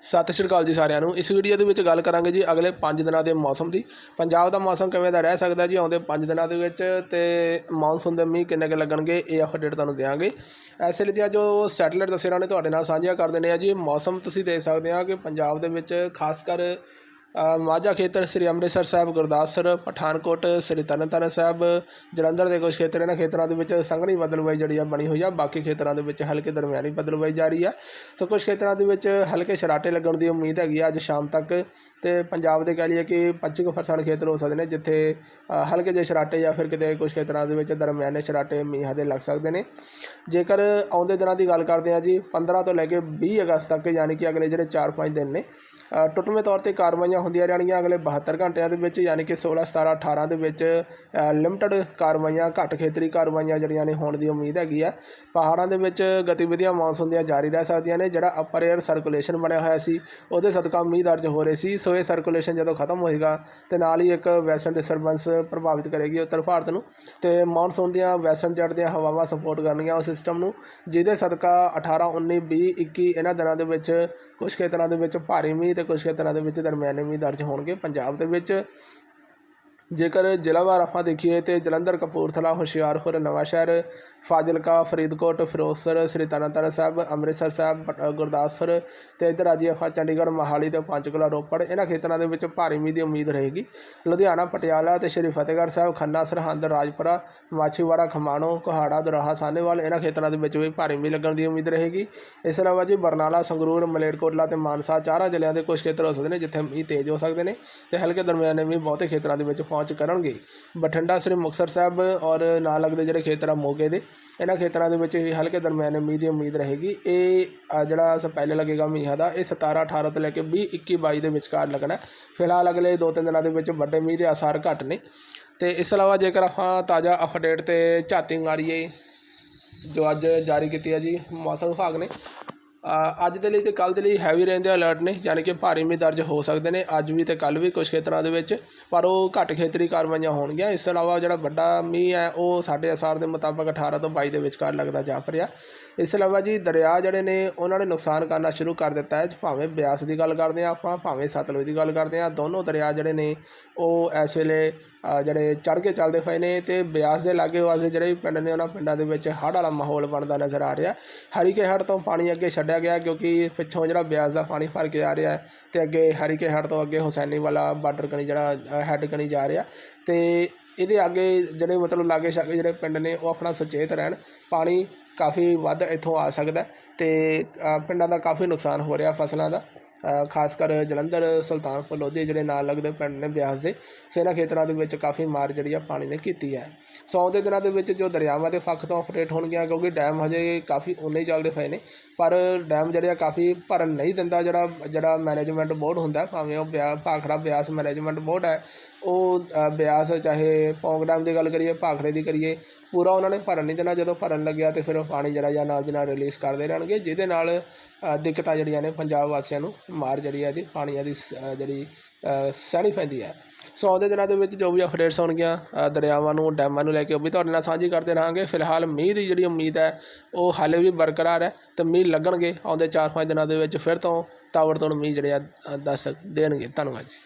ਸਤਿ ਸ਼੍ਰੀ ਅਕਾਲ ਜੀ ਸਾਰਿਆਂ ਨੂੰ। ਇਸ ਵੀਡੀਓ ਦੇ ਵਿੱਚ ਗੱਲ ਕਰਾਂਗੇ ਜੀ ਅਗਲੇ 5 ਦਿਨਾਂ ਦੇ ਮੌਸਮ ਦੀ। ਪੰਜਾਬ ਦਾ ਮੌਸਮ ਕਿਵੇਂ ਦਾ ਰਹਿ ਸਕਦਾ ਜੀ ਆਉਂਦੇ 5 ਦਿਨਾਂ ਦੇ ਵਿੱਚ ਤੇ ਮੌਨਸੂਨ ਦੇ ਮੀਂਹ ਕਿੰਨੇ ਕੁ ਲੱਗਣਗੇ, ਇਹ ਅਪਡੇਟ ਤੁਹਾਨੂੰ ਦਿਆਂਗੇ। ਐਸੇ ਲਈ ਦੀਆਂ ਜੋ ਸੈਟਲਾਈਟ ਤਸਵੀਰਾਂ ਨੇ ਤੁਹਾਡੇ ਨਾਲ ਸਾਂਝੀਆਂ ਕਰ ਦਿੰਦੇ ਆ ਜੀ। ਮੌਸਮ ਤੁਸੀਂ ਦੇਖ ਸਕਦੇ ਆ ਕਿ ਪੰਜਾਬ ਦੇ ਵਿੱਚ ਖਾਸ ਕਰ ਮਾਝਾ ਖੇਤਰ ਸ੍ਰੀ ਅੰਮ੍ਰਿਤਸਰ ਸਾਹਿਬ, ਗੁਰਦਾਸਪੁਰ, ਪਠਾਨਕੋਟ, ਸ੍ਰੀ ਤਰਨਤਾਰਨ ਸਾਹਿਬ, ਜਲੰਧਰ ਦੇ ਕੁਝ ਖੇਤਰ, ਇਹਨਾਂ ਖੇਤਰਾਂ ਦੇ ਵਿੱਚ ਸੰਘਣੀ ਬਦਲਵਾਈ ਜਿਹੜੀ ਆ ਬਣੀ ਹੋਈ ਆ, ਬਾਕੀ ਖੇਤਰਾਂ ਦੇ ਵਿੱਚ ਹਲਕੇ ਦਰਮਿਆਨੀ ਬਦਲਵਾਈ ਜਾਰੀ ਆ। ਸੋ ਕੁਝ ਖੇਤਰਾਂ ਦੇ ਵਿੱਚ ਹਲਕੇ ਸ਼ਰਾਟੇ ਲੱਗਣ ਦੀ ਉਮੀਦ ਹੈਗੀ ਆ ਅੱਜ ਸ਼ਾਮ ਤੱਕ, ਤੇ ਪੰਜਾਬ ਦੇ ਕਹਿ ਲਈਏ ਕਿ 25% ਖੇਤਰ ਹੋ ਸਕਦੇ ਨੇ, ਜਿੱਥੇ ਹਲਕੇ ਜਿਹੇ ਸ਼ਰਾਟੇ ਜਾਂ ਫਿਰ ਕਿਤੇ ਕੁਝ ਖੇਤਰਾਂ ਦੇ ਵਿੱਚ ਦਰਮਿਆਨੇ ਸ਼ਰਾਟੇ ਮੀਂਹ ਦੇ ਲੱਗ ਸਕਦੇ ਨੇ। ਜੇਕਰ ਆਉਂਦੇ ਦਿਨਾਂ ਦੀ ਗੱਲ ਕਰਦੇ ਹਾਂ ਜੀ 15 ਤੋਂ ਲੈ ਕੇ 20 ਅਗਸਤ ਤੱਕ, ਯਾਨੀ ਕਿ ਅਗਲੇ ਜਿਹੜੇ 4-5 ਦਿਨ ਨੇ ਟੁੱਟਵੇਂ ਤੌਰ ਤੇ ਕਾਰਵਾਈਆਂ ਹੁੰਦੀਆਂ ਰਹਿਣਗੀਆਂ ਅਗਲੇ 72 ਘੰਟਿਆਂ ਦੇ ਵਿੱਚ, ਯਾਨੀ ਕਿ 16 17 18 ਦੇ ਵਿੱਚ ਲਿਮਟਿਡ ਕਾਰਵਾਈਆਂ, ਘੱਟ ਖੇਤਰੀ ਕਾਰਵਾਈਆਂ ਜਿਹੜੀਆਂ ਨੇ ਹੋਣ ਦੀ ਉਮੀਦ ਹੈਗੀ ਆ। ਪਹਾੜਾਂ ਦੇ ਵਿੱਚ ਗਤੀਵਿਧੀਆਂ ਮੌਨਸੂਨ ਦੀਆਂ ਜਾਰੀ ਰਹਿ ਸਕਦੀਆਂ ਨੇ, ਜਿਹੜਾ ਅਪਰ 에ਅਰ ਸਰਕੂਲੇਸ਼ਨ ਬਣਿਆ ਹੋਇਆ ਸੀ, ਉਹਦੇ ਸਦਕਾ ਮੀਂਹ ਦਰਜ ਹੋ ਰਹੇ ਸੀ। ਸੋ ਇਹ ਸਰਕੂਲੇਸ਼ਨ ਜਦੋਂ ਖਤਮ ਹੋਏਗਾ ਤੇ ਨਾਲ ਹੀ ਇੱਕ ਵੈਸਟਰਨ ਡਿਸਟਰਬੈਂਸ ਪ੍ਰਭਾਵਿਤ ਕਰੇਗੀ ਉੱਤਰ ਭਾਰਤ ਨੂੰ ਤੇ ਮੌਨਸੂਨ ਦੀਆਂ ਵੈਸਟਰਨ ਜੱਟ ਦੀਆਂ ਹਵਾਵਾਂ ਸਪੋਰਟ ਕਰਨਗੀਆਂ ਉਸ ਸਿਸਟਮ ਨੂੰ, ਜਿਹਦੇ ਸਦਕਾ 18 19 20 21 ਇਹਨਾਂ ਦਿਨਾਂ ਦੇ ਵਿੱਚ ਕੁਝ ਖੇਤਰਾਂ ਦੇ ਵਿੱਚ ਭਾਰੀ ਮੀਂਹ ਤੇ ਕੁਝ ਖੇਤਰਾਂ ਦੇ ਵਿੱਚ ਦਰਮਿਆਨੇ ਮੀਂਹ ਦਰਜ ਹੋਣਗੇ। ਪੰਜਾਬ ਦੇ ਵਿੱਚ ਜੇਕਰ ਜ਼ਿਲ੍ਹਾਵਾਰ ਆਪਾਂ ਦੇਖੀਏ ਤੇ ਜਲੰਧਰ ਕਪੂਰਥਲਾ ਹੁਸ਼ਿਆਰਪੁਰ ਨਵਾਂਸ਼ਹਿਰ ਫਾਜ਼ਿਲਕਾ ਫਰੀਦਕੋਟ ਫਿਰੋਜ਼ਸਰ ਸ੍ਰੀ ਤਰਨਤਾਰਨ ਸਾਹਿਬ ਅੰਮ੍ਰਿਤਸਰ ਸਾਹਿਬ ਪ- ਅ, ਗੁਰਦਾਸਪੁਰ ਤੇ ਇੱਧਰ ਅੱਜ ਆਪਾਂ ਚੰਡੀਗੜ੍ਹ ਮੋਹਾਲੀ ਤੇ ਪੰਚਕੂਲਾ ਰੋਪੜ। ਇਹਨਾਂ ਖੇਤਰਾਂ ਦੇ ਵਿੱਚ ਭਾਰੀ ਮੀਂਹ ਦੀ ਉਮੀਦ ਰਹੇਗੀ। ਲੁਧਿਆਣਾ ਪਟਿਆਲਾ ਤੇ ਸ੍ਰੀ ਫਤਿਹਗੜ੍ਹ ਸਾਹਿਬ ਖੰਨਾ ਸਰਹੰਦ ਰਾਜਪੁਰਾ ਮਾਛੀਵਾੜਾ ਖਮਾਣੋ ਕੋਹਾੜਾ ਦੁਰਾਹਾ ਸਾਹਨੇਵਾਲ ਇਹਨਾਂ ਖੇਤਰਾਂ ਦੇ ਵਿੱਚ ਵੀ ਭਾਰੀ ਮੀਂਹ ਲੱਗਣ ਦੀ ਉਮੀਦ ਰਹੇਗੀ। ਇਸ ਤੋਂ ਇਲਾਵਾ ਜੀ ਬਰਨਾਲਾ ਸੰਗਰੂਰ ਮਲੇਰਕੋਟਲਾ ਤੇ ਮਾਨਸਾ ਚਾਰਾਂ ਜ਼ਿਲ੍ਹਿਆਂ ਦੇ ਕੁਝ ਖੇਤਰ ਹੋ ਸਕਦੇ ਨੇ ਜਿੱਥੇ ਮੀਂਹ ਤੇਜ਼ ਹੋ ਸਕਦੇ ਨੇ ਤੇ ਹਲਕੇ ਦਰਮਿਆਨੇ ਮੀਂਹ ਬਹੁਤੇ ਖੇਤਰਾਂ ਦੇ ਵਿੱਚ ਪਹੁੰਚ ਕਰਨਗੇ। ਬਠਿੰਡਾ ਸ੍ਰੀ ਮੁਕਤਸਰ ਸਾਹਿਬ ਔਰ ਨਾਲ ਲੱਗਦੇ ਜਿਹੜੇ ਖੇਤਰ ਆ ਮੋਗੇ ਦੇ ਇਹਨਾਂ ਖੇਤਰਾਂ ਦੇ ਵਿੱਚ ਹੀ ਹਲਕੇ ਦਰਮਿਆਨੇ ਮੀਂਹ ਦੀ ਉਮੀਦ ਰਹੇਗੀ। ਇਹ ਅ, ਜਿਹੜਾ ਪਹਿਲੇ ਲੱਗੇਗਾ ਮੀਂਹਾਂ ਦਾ ਇਹ 17 18 ਤੋਂ ਲੈ ਕੇ 20 21 22 ਦੇ ਵਿਚਕਾਰ ਲੱਗਣਾ ਫਿਲਹਾਲ ਅਗਲੇ 2-3 ਦਿਨਾਂ ਦੇ ਵਿੱਚ ਵੱਡੇ ਮੀਂਹ ਦੇ ਆਸਾਰ ਘੱਟ ਨੇ। ਤੇ ਇਸ ਤੋਂ ਇਲਾਵਾ ਜੇਕਰ ਆਪਾਂ ਤਾਜ਼ਾ ਅਪਡੇਟ ਤੇ ਝਾਤੀ ਮਾਰੀਏ ਜੋ ਅੱਜ ਜਾਰੀ ਕੀਤੀ ਹੈ ਜੀ ਮੌਸਮ ਵਿਭਾਗ ਨੇ ਅੱਜ ਦੇ ਲਈ ਤੇ ਕੱਲ ਦੇ ਲਈ ਹੈਵੀ ਰੇਂਜ ਦੇ ਅਲਰਟ ਨੇ, ਯਾਨੀ ਕਿ ਭਾਰੀ ਮੀਂਹ ਦਰਜ ਹੋ ਸਕਦੇ ਨੇ। ਅੱਜ ਵੀ ਤੇ ਕੱਲ ਵੀ ਕੁਝ ਖੇਤਰਾਂ ਦੇ ਵਿੱਚ, ਪਰ ਉਹ ਘੱਟ ਖੇਤਰੀ ਕਾਰਵਾਈਆਂ ਹੋਣਗੀਆਂ। ਇਸ ਤੋਂ ਇਲਾਵਾ ਜਿਹੜਾ ਵੱਡਾ ਮੀਂਹ ਹੈ, ਉਹ ਸਾਡੇ ਅਸਾਰ ਦੇ ਮੁਤਾਬਕ 18 ਤੋਂ 22 ਦੇ ਵਿਚਕਾਰ ਲੱਗਦਾ ਜਾਪ ਰਿਹਾ ਇਸ ਤੋਂ ਇਲਾਵਾ ਜੀ, ਦਰਿਆ ਜਿਹੜੇ ਨੇ, ਉਹਨਾਂ ਨੇ ਨੁਕਸਾਨ ਕਰਨਾ ਸ਼ੁਰੂ ਕਰ ਦਿੱਤਾ ਹੈ। ਭਾਵੇਂ ਬਿਆਸ ਦੀ ਗੱਲ ਕਰਦੇ ਆ ਆਪਾਂ, ਭਾਵੇਂ ਸਤਲੁਜ ਦੀ ਗੱਲ ਕਰਦੇ ਆ ਦੋਨੋਂ ਦਰਿਆ ਜਿਹੜੇ ਨੇ, ਉਹ ਇਸ ਵੇਲੇ ਜਿਹੜੇ ਚੜ੍ਹ ਕੇ ਚੱਲਦੇ ਪਏ ਨੇ ਤੇ ਬਿਆਸ ਦੇ ਲਾਗੇ ਵਾਸਤੇ ਜਿਹੜੇ ਵੀ ਪਿੰਡ ਨੇ, ਉਹਨਾਂ ਪਿੰਡਾਂ ਦੇ ਵਿੱਚ ਹੜ੍ਹ ਵਾਲਾ ਮਾਹੌਲ ਬਣਦਾ ਨਜ਼ਰ ਆ ਰਿਹਾ। ਹਰੀਕੇ ਹੜ੍ਹ ਤੋਂ ਪਾਣੀ ਅੱਗੇ ਛੱਡਿਆ ਗਿਆ ਕਿਉਂਕਿ ਪਿੱਛੋਂ ਜਿਹੜਾ ਬਿਆਸ ਦਾ ਪਾਣੀ ਭਰ ਕੇ ਆ ਰਿਹਾ ਹੈ ਤੇ ਅੱਗੇ ਹਰੀਕੇ ਹੜ੍ਹ ਤੋਂ ਅੱਗੇ ਹੁਸੈਨੀ ਵਾਲਾ ਬਾਰਡਰ ਕਨੀ ਜਿਹੜਾ ਹੈੱਡ ਕਨੀ ਜਾ ਰਿਹਾ। ਤੇ ਇਹਦੇ ਅੱਗੇ ਜਿਹੜੇ ਮਤਲਬ ਲਾਗੇ ਛਾਗੇ ਜਿਹੜੇ ਪਿੰਡ ਨੇ, ਉਹ ਆਪਣਾ ਸੁਚੇਤ ਰਹਿਣ। ਪਾਣੀ ਕਾਫੀ ਵੱਧ ਇੱਥੋਂ ਆ ਸਕਦਾ ਹੈ ਤੇ ਪਿੰਡਾਂ ਦਾ ਕਾਫੀ ਨੁਕਸਾਨ ਹੋ ਰਿਹਾ ਫਸਲਾਂ ਦਾ। ਖਾਸ ਕਰ ਜਲੰਧਰ ਸੁਲਤਾਨਪੁਰ ਲੋਧੀ ਜਿਹੜੇ ਨਾਲ ਲੱਗਦੇ ਪਿੰਡ ਨੇ ਬਿਆਸ ਦੇ ਸੋ ਇਹਨਾਂ ਖੇਤਰਾਂ ਦੇ ਵਿੱਚ ਕਾਫੀ ਮਾਰ ਜਿਹੜੀ ਆ ਪਾਣੀ ਨੇ ਕੀਤੀ ਹੈ। ਸੌ ਦੇ ਦਿਨਾਂ ਦੇ ਵਿੱਚ ਜੋ ਦਰਿਆਵਾਂ ਦੇ ਫੱਖ ਤੋਂ ਆਪਰੇਟ ਹੋਣਗੀਆਂ ਕਿਉਂਕਿ ਡੈਮ ਹਜੇ ਕਾਫੀ ਉਨੇ ਹੀ ਚੱਲਦੇ ਪਏ ਨੇ, ਪਰ ਡੈਮ ਜਿਹੜੇ ਆ ਕਾਫੀ ਭਰਨ ਨਹੀਂ ਦਿੰਦਾ ਜਿਹੜਾ ਜਿਹੜਾ ਮੈਨੇਜਮੈਂਟ ਬੋਰਡ ਹੁੰਦਾ, ਭਾਵੇਂ ਉਹ ਬਿਆ, ਭਾਖੜਾ ਬਿਆਸ ਮੈਨੇਜਮੈਂਟ ਬੋਰਡ ਹੈ ਉਹ ਬਿਆਸ ਚਾਹੇ ਪੌਂਗਡੈਮ ਦੀ ਗੱਲ ਕਰੀਏ ਭਾਖੜੇ ਦੀ ਕਰੀਏ ਪੂਰਾ ਉਹਨਾਂ ਨੇ ਭਰਨ ਨਹੀਂ ਦੇਣਾ। ਜਦੋਂ ਭਰਨ ਲੱਗਿਆ ਤੇ ਫਿਰ ਉਹ ਪਾਣੀ ਜਿਹੜਾ ਜਾਂ ਨਾਲ ਦੀ ਨਾਲ ਰਿਲੀਜ਼ ਕਰਦੇ ਰਹਿਣਗੇ ਜਿਹਦੇ ਨਾਲ ਦਿੱਕਤਾਂ ਜਿਹੜੀਆਂ ਨੇ ਪੰਜਾਬ ਵਾਸੀਆਂ ਨੂੰ ਮਾਰ ਜਿਹੜੀ ਹੈ ਇਹਦੀ ਪਾਣੀਆਂ ਦੀ ਸ- ਜਿਹੜੀ ਸਹਿਣੀ ਪੈਂਦੀ ਹੈ ਸੋ ਆਉਂਦੇ ਦਿਨਾਂ ਦੇ ਵਿੱਚ ਜੋ ਵੀ ਅਪਡੇਟਸ ਹੋਣਗੀਆਂ ਦਰਿਆਵਾਂ ਨੂੰ ਡੈਮਾਂ ਨੂੰ ਲੈ ਕੇ ਉਹ ਵੀ ਤੁਹਾਡੇ ਨਾਲ ਸਾਂਝੀ ਕਰਦੇ ਰਹਾਂਗੇ। ਫਿਲਹਾਲ ਮੀਂਹ ਦੀ ਜਿਹੜੀ ਉਮੀਦ ਹੈ ਉਹ ਹਾਲੇ ਵੀ ਬਰਕਰਾਰ ਹੈ ਤੇ ਮੀਂਹ ਲੱਗਣਗੇ ਆਉਂਦੇ 4-5 ਦਿਨਾਂ ਦੇ ਵਿੱਚ ਫਿਰ ਤੋਂ ਤਾਵੜ ਤੋਂ ਮੀਂਹ ਜਿਹੜੇ ਆ ਅ, ਦੱਸ ਦੇਣਗੇ। ਧੰਨਵਾਦ ਜੀ।